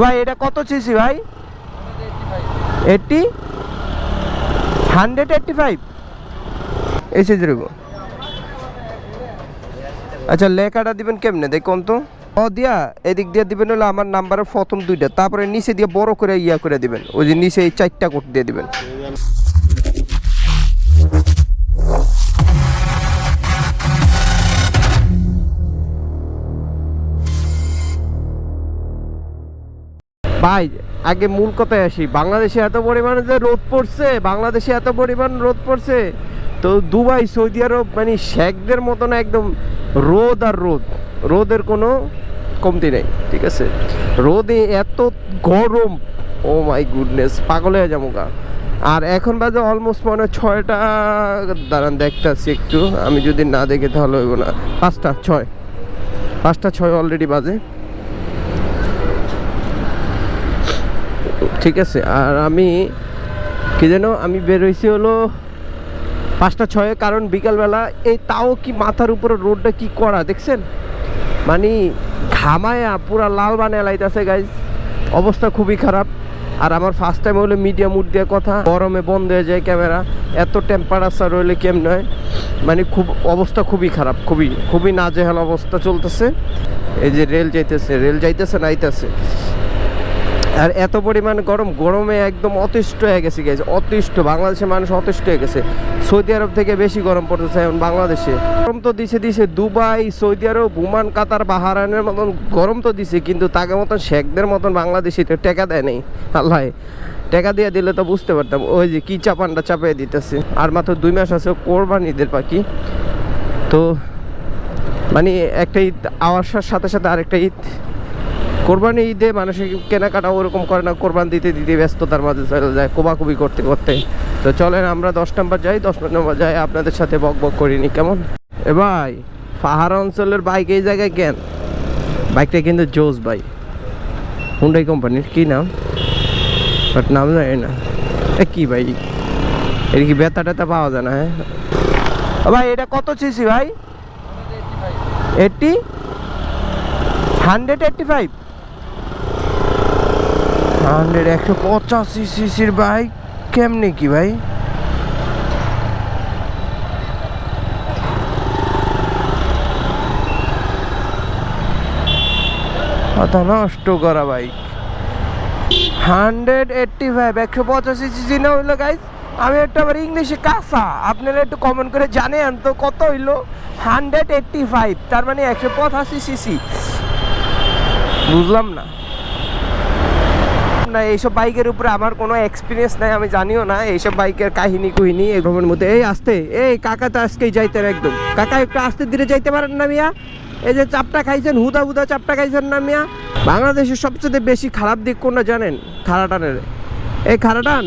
ভাই, এটা কত সিসি ভাই? Eighty hundred eighty five CC রইব আচ্ছা লেখাটা দিবেন কেমনে? দেখুন তো। ও দিয়া, এদিক দিয়ে দিবেন হলো আমার নাম্বারের প্রথম দুইটা। তারপরে নিচে দিয়ে বড় করে ইয়া করে দিবেন। ওই যে নিচে এই চারটা কোট দিয়ে দিবেন। ভাই, আগে মূল কথায় আসি। বাংলাদেশে এত পরিমাণে যে রোদ পড়ছে, বাংলাদেশে এত পরিমাণ রোদ পড়ছে, তো দুবাই, সৌদি আরব মানে শেখদের মতন একদম রোদ আর রোদ। রোদের কোনো কমতি নেই, ঠিক আছে? রোদে এত গরম, ও মাই গুডনেস, পাগল গা। আর এখন বাজে অলমোস্ট মনে হয় ছয়টা, দাঁড়ান দেখতেছি একটু, আমি যদি না দেখে তাহলে হইব না। পাঁচটা, ছয়। পাঁচটা, ছয় অলরেডি বাজে। ঠিক আছে, আর আমি, কি যেন, আমি বের বেরোইছি হলো পাঁচটা ছয়ে, কারণ বিকালবেলা এই তাও কি মাথার উপরে রোডটা কি করা, দেখছেন? মানে ঘামায়া পুরা লাল বানিয়ে লাইতেছে গাইজ অবস্থা খুবই খারাপ। আর আমার ফার্স্ট টাইম হলো মিডিয়া মুড দিয়ে কথা, গরমে বন্ধ হয়ে যায় ক্যামেরা, এত টেম্পারেচার রইলে কেম নয় মানে খুব, অবস্থা খুবই খারাপ, খুবই খুবই নাজেহাল অবস্থা চলতেছে। এই যে রেল যাইতেছে রেল যাইতেছে না আইতেছে আর এত পরিমাণ গরম, গরমে একদম অতিষ্ঠ হয়ে গেছে গেছে অতিষ্ঠ, বাংলাদেশের মানুষ অতিষ্ঠ হয়ে গেছে। সৌদি আরব থেকে বেশি গরম পড়তেছে এখন বাংলাদেশে। গরম তো দিছে দিছে দুবাই, সৌদি আরব বুমান কাতার বাহারানের মতন গরম তো দিছে, কিন্তু তাকে মতন শেখদের মতন বাংলাদেশি তো টেকা দেয় নেই। আল্লাহ, টাকা দিয়ে দিলে তো বুঝতে পারতাম, ওই যে কী চাপানটা চাপিয়ে দিতেছে। আর মাত্র দুই মাস আছে কোরবান ঈদের পাখি তো মানে একটা ঈদ, আওয়ার সাথে সাথে আরেকটা ঈদ। কোরবানি ঈদে মানুষের কেনাকাটা ওরকম করে না কোরবান দিতে দিতে ব্যস্ততার মাঝে চলে যায় কোবাকুবি করতে করতে। তো চলেন আমরা দশ নম্বর যাই দশ নম্বর যাই আপনাদের সাথে বক বক করিনি কেমন? এ ভাই পাহাড় অঞ্চলের বাইক এই জায়গায় কেন? বাইকটা কিন্তু জোস ভাই। হুন্ডাই কোম্পানির কি নাম? বাট নাম জানি না। এ কি ভাই? এর কি বেতা টেতা পাওয়া যায় না হ্যাঁ? ভাই এটা কত সিসি ভাই? Eighty hundred eighty five? Hundred একশো পঁচাশি সিসির বাইক কেমনে কি ভাই? মাথা নষ্ট করা বাইক হান্ড্রেড এইটটি ফাইভ একশো পঁচাশি সিসি না হইল গাইজ আমি একটু আবার ইংলিশে কাঁচা। আপনারা একটু কমেন্ট করে জানেন তো কত হইল? হান্ড্রেড এইটটি ফাইভ তার মানে একশো পঁচাশি সিসি বুঝলাম না। না, এইসব বাইকের উপরে আমার কোনো এক্সপিরিয়েন্স নাই, আমি জানিও না, এইসব বাইকের কাহিনী, কুহিনী এগুলোর মধ্যে। এই আসতে, এই কাকা তো আজকেই যাইতেন একদম। কাকা একটু আসতে ধীরে যাইতে পারেন না মিয়া? এই যে চাপটা খাইছেন, হুদা হুদা চাপটা খাইছেন না মিয়া? বাংলাদেশের সবচেয়ে বেশি খারাপ দিক কোনটা জানেন? খারাটানের। এই খারাটান?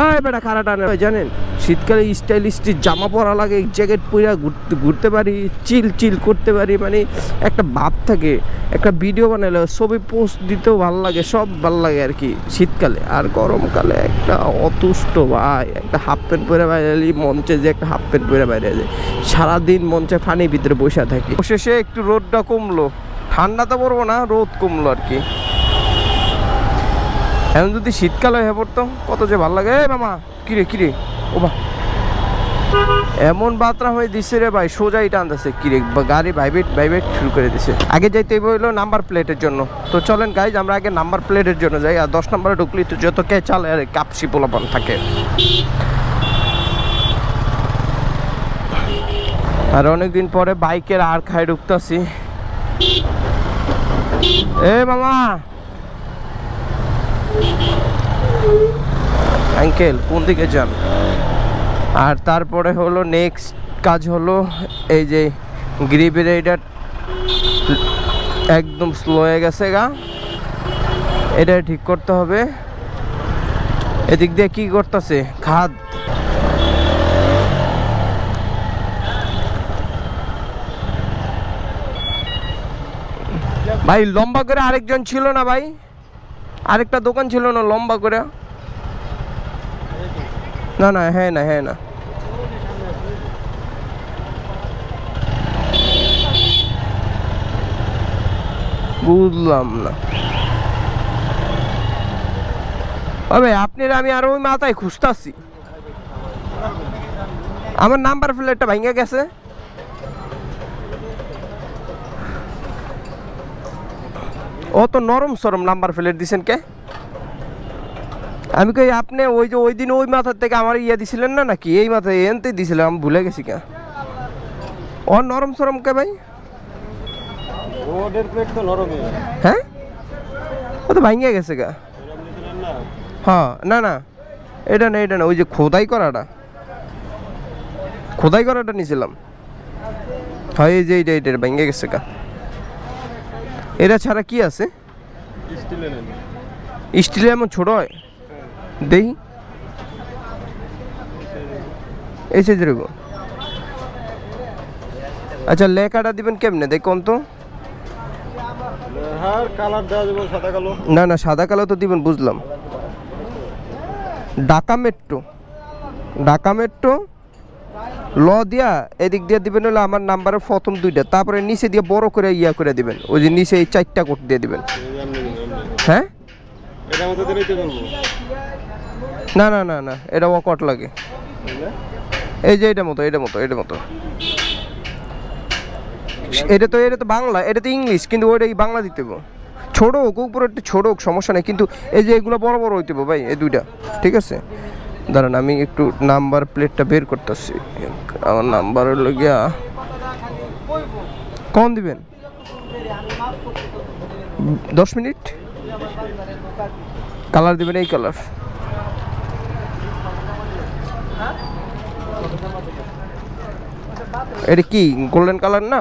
ওই বেটা খারাটানের জানেন? শীতকালে স্টাইলিস্টিক জামা পরা লাগে জ্যাকেট পরে ঘুরতে ঘুরতে পারি চিল চিল করতে পারি মানে একটা ভাব থাকে। একটা ভিডিও বানালে ছবি পোস্ট দিতেও ভালো লাগে, সব ভালো লাগে আর কি শীতকালে। আর গরমকালে একটা অতুষ্ট ভাই, একটা হাফ প্যান্ট পরে বাইরে মঞ্চে যে একটা হাফ প্যান্ট পরে বাইরে যায়। সারাদিন মঞ্চে ফানির ভিতরে বসে থাকি। শেষে একটু রোদটা কমলো। ঠান্ডা তো পড়ব না, রোদ কমলো আর কি। এখন যদি শীতকালে হয়ে পড়তো কত যে ভালো লাগে। মামা, কিরে কিরে? এমন বাত্রা হয়ে দিচ্ছে রে ভাই, সোজাই টানতেছে। কিরে বা গাড়ি ভাইবেট ভাইবেট শুরু করে দিছে। আগে যাইতে হইল নাম্বার প্লেটের জন্য। তো চলেন গাইজ আমরা আগে নাম্বার প্লেটের জন্য যাই, আর দশ নম্বরে ঢুকলি তো যত কে চালে আর কাপসি পোলাপান থাকে। আর অনেকদিন পরে বাইকের আর খাই ঢুকতেছি। এ মামা! আঙ্কেল, কোন দিকে যান? আর তারপরে হলো নেক্সট কাজ হলো এই যে গ্রিপের এইটা একদম স্লো হয়ে গেছে গা। এটা ঠিক করতে হবে। এদিক দিয়ে কি করতেছে? খাদ। ভাই, লম্বা করে আরেকজন ছিল না ভাই? আরেকটা দোকান ছিল না লম্বা করে? না না হ্যাঁ না হ্যাঁ না। বুঝলাম না। তবে আপনার আমি আরও ওই মাথায় খুঁজতাছি। আমার নাম্বার প্লেটটা ভাঙে গেছে। ও তো নরম সরম নাম্বার প্লেট দিছেন কে? আমি কই আপনি ওই যে ওই দিন ওই মাথার থেকে আমার ইয়ে দিছিলেন না নাকি? এই মাথায় এনতে দিছিলেন আমি ভুলে গেছি কে ও নরম সরম কে ভাই? রোডের প্লেট তো নরমই। হ্যাঁ? ও তো ভাঙে গেছে গা। না হ্যাঁ না না। এটা না এটা না ওই যে খোদাই করাটা। খোদাই করাটা নিয়েছিলাম হয় এই যে এইটা এইটা ভেঙে গেছে গা। এটা ছাড়া কি আছে? স্টিলে নেন স্টিল এমন ছোট হয়? দেই। এই সাইজের গো আচ্ছা লেখাটা দিবেন কেমনে? তো। যাবে সাদা কালো। না না সাদা কালো তো দিবেন বুঝলাম। ঢাকা মেট্রো ঢাকা মেট্রো ল দিয়া এদিক দিয়ে দিবেন হলো আমার নাম্বারের প্রথম দুইটা। তারপরে নিচে দিয়ে বড় করে ইয়া করে দিবেন। ওই যে নিচে এই চারটা কোট দিয়ে দিবেন। হ্যাঁ? না না না না, এটা অকট লাগে। এই যে এটা মতো এটা মতো এটা মতো। এটা তো এটা তো বাংলা, এটা তো ইংলিশ, কিন্তু ওইটা বাংলা দিতে ছোট হোক, উপরে একটু ছোট হোক, সমস্যা নেই, কিন্তু এই যে এগুলো বড় বড় হইতে ভাই, এই দুইটা, ঠিক আছে? দাঁড়ান, আমি একটু নাম্বার প্লেটটা বের করতেছি। আমার নাম্বার হলো গিয়া, কন দিবেন? দশ মিনিট? কালার দিবেন, এই কালার। এটা কি গোল্ডেন কালার না?